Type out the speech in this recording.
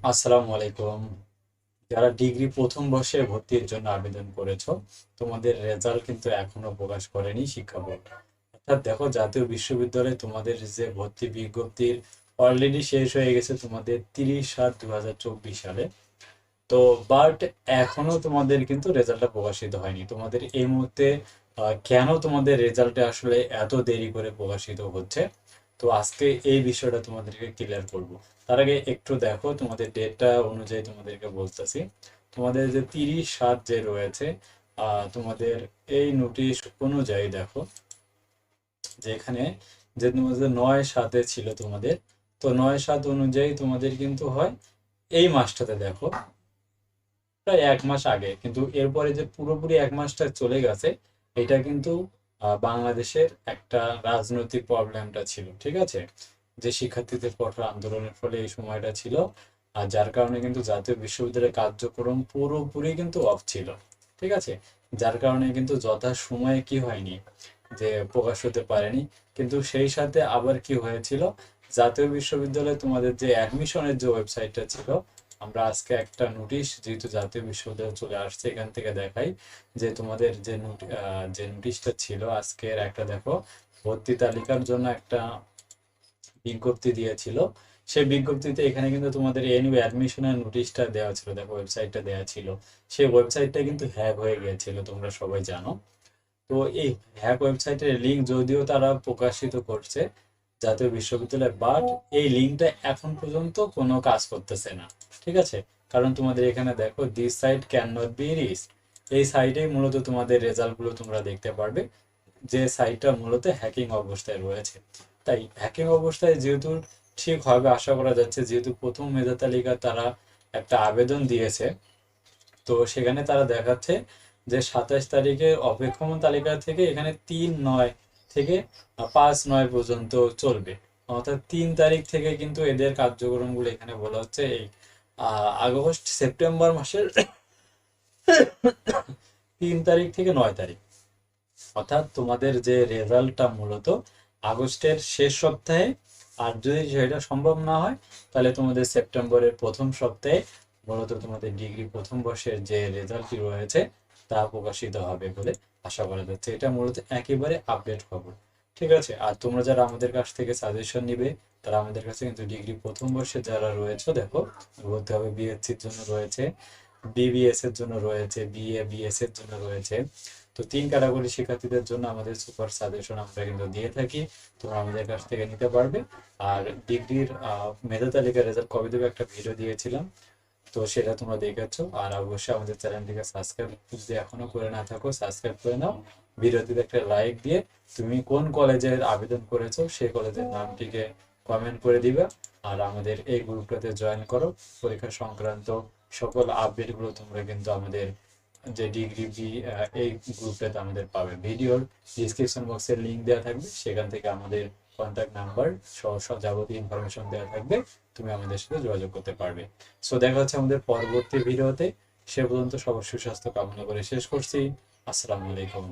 আসসালামু আলাইকুম। যারা ডিগ্রি প্রথম বর্ষে ভর্তির জন্য আবেদন করেছ, তোমাদের রেজাল্ট কিন্তু এখনও প্রকাশ করেনি শিক্ষা বোর্ড। অর্থাৎ দেখো, জাতীয় বিশ্ববিদ্যালয়ে তোমাদের যে ভর্তি বিজ্ঞপ্তির অলরেডি শেষ হয়ে গেছে তোমাদের তিরিশ সাত দু সালে। তো বাট এখনও তোমাদের কিন্তু রেজাল্টটা প্রকাশিত হয়নি। তোমাদের এই মুহূর্তে কেন তোমাদের রেজাল্টে আসলে এত দেরি করে প্রকাশিত হচ্ছে? তো আজকে এই বিষয়টা তোমাদেরকে ক্লিয়ার করব। তার আগে একটু দেখো তোমাদের ডেটটা অনুযায়ী তোমাদেরকে বলতেছি। তোমাদের যে তিরিশ সাত যে রয়েছে তোমাদের এই নোটিশ অনুযায়ী দেখো, যে এখানে যে তোমাদের নয় সাতে ছিল তোমাদের, তো নয় সাত অনুযায়ী তোমাদের কিন্তু হয় এই মাসটাতে দেখো, প্রায় এক মাস আগে। কিন্তু এরপরে যে পুরোপুরি এক মাসটা চলে গেছে, এটা কিন্তু বাংলাদেশের একটা রাজনৈতিক প্রবলেমটা ছিল, ঠিক আছে? যে শিক্ষার্থীদের কঠোর আন্দোলনের ফলে এই সময়টা ছিল, আর যার কারণে কিন্তু জাতীয় বিশ্ববিদ্যালয়ের কার্যক্রম পুরোপুরি কিন্তু অফ ছিল, ঠিক আছে? যার কারণে কিন্তু যথা সময়ে কি হয়নি, যে প্রকাশ হতে পারেনি, কিন্তু সেই সাথে আবার কি হয়েছিল? জাতীয় বিশ্ববিদ্যালয়ে তোমাদের যে অ্যাডমিশনের যে ওয়েবসাইটটা ছিল আমরা আজকে একটা নোটিশ যেহেতু জাতীয় বিশ্ববিদ্যালয় চলে আসছে, এখান থেকে দেখাই যে তোমাদের যে যে নোটিশটা ছিল আজকের একটা দেখো, ভর্তি তালিকার জন্য একটা বিজ্ঞপ্তি দিয়েছিল। সেই বিজ্ঞপ্তিতে এখানে কিন্তু তোমাদের এনইউ অ্যাডমিশনের নোটিশটা দেওয়া ছিল, দেখো ওয়েবসাইটটা দেওয়া ছিল। সেই ওয়েবসাইটটা কিন্তু হ্যাক হয়ে গিয়েছিল, তোমরা সবাই জানো। তো এই হ্যাক ওয়েবসাইটের লিঙ্ক যদিও তারা প্রকাশিত করছে জাতীয় বিশ্ববিদ্যালয় বাট এই লিঙ্কটা এখন পর্যন্ত কোনো কাজ করতেছে না। ঠিক আছে? কারণ তোমাদের এখানে দেখো this site can not be reach এই সাইটে মূলত তোমাদের রেজাল্টগুলো তোমরা দেখতে পারবে। যে সাইটটা মূলত হ্যাকিং অবস্থায় রয়েছে। তাই হ্যাকিং অবস্থায় যেহেতু ঠিক হবে, আশা করা যাচ্ছে যেহেতু প্রথম মেধা তালিকা তারা একটা আবেদন দিয়েছে, তো সেখানে তারা দেখাচ্ছে যে সাতাশ তারিখের অপেক্ষমান তালিকা থেকে এখানে তিন নয় থেকে পাঁচ নয় পর্যন্ত চলবে। অর্থাৎ তিন তারিখ থেকে কিন্তু এদের কার্যক্রমগুলো এখানে বলা হচ্ছে এই আগস্ট, সেপ্টেম্বর মাসের তিন তারিখ থেকে নয় তারিখ। অর্থাৎ তোমাদের যে রেজাল্টটা মূলত আগস্টের শেষ সপ্তাহে, আর যদি সেটা সম্ভব না হয়, তাহলে তোমাদের সেপ্টেম্বরের প্রথম সপ্তাহে মূলত তোমাদের ডিগ্রি প্রথম বর্ষের যে রেজাল্টটি রয়েছে, তা প্রকাশিত হবে বলে আশা করা যাচ্ছে। এটা মূলত একেবারে আপডেট খবর। ঠিক আছে? আর তোমরা যারা আমাদের কাছ থেকে সাজেশন নিবে তারা আমাদের কাছে কিন্তু ডিগ্রি প্রথম বর্ষে যারা রয়েছে, দেখো, বলতে হবে বিএসসির জন্য রয়েছে বিবিএস এর জন্য রয়েছে বিএ বিএস এর জন্য রয়েছে। তো তিন ক্যাটাগরি শিক্ষার্থীদের জন্য আমাদের সুপার সাজেশন আমরা কিন্তু দিয়ে থাকি, তোমরা আমাদের কাছ থেকে নিতে পারবে। আর ডিগ্রির মেধা তালিকার রেজাল্ট কবে দেবে একটা ভিডিও দিয়েছিলাম, তো সেটা তোমরা দেখেছ। আর অবশ্যই আমাদের চ্যানেলটিকে সাবস্ক্রাইব যদি এখনও করে না থাকো সাবস্ক্রাইব করে নাও। ভিডিওটিতে একটা লাইক দিয়ে তুমি কোন কলেজের আবেদন করেছ, সেই কলেজের নামটিকে কমেন্ট করে দিবে। আর আমাদের এই গ্রুপটাতে জয়েন করো। পরীক্ষা সংক্রান্ত সকল আপডেটগুলো তোমরা কিন্তু আমাদের যে ডিগ্রি বি এই গ্রুপটাতে আমাদের পাবে। ভিডিওর ডিসক্রিপশন বক্সের লিংক দেওয়া থাকবে। সেখান থেকে আমাদের কন্ট্যাক্ট নাম্বার সহ সব যাবতীয় ইনফরমেশন দেওয়া থাকবে। তুমি আমাদের সাথে যোগাযোগ করতে পারবে। সো দেখা হচ্ছে আমাদের পরবর্তী ভিডিওতে। সে পর্যন্ত সবার সুস্বাস্থ্য কামনা করে শেষ করছি। আসসালামু আলাইকুম।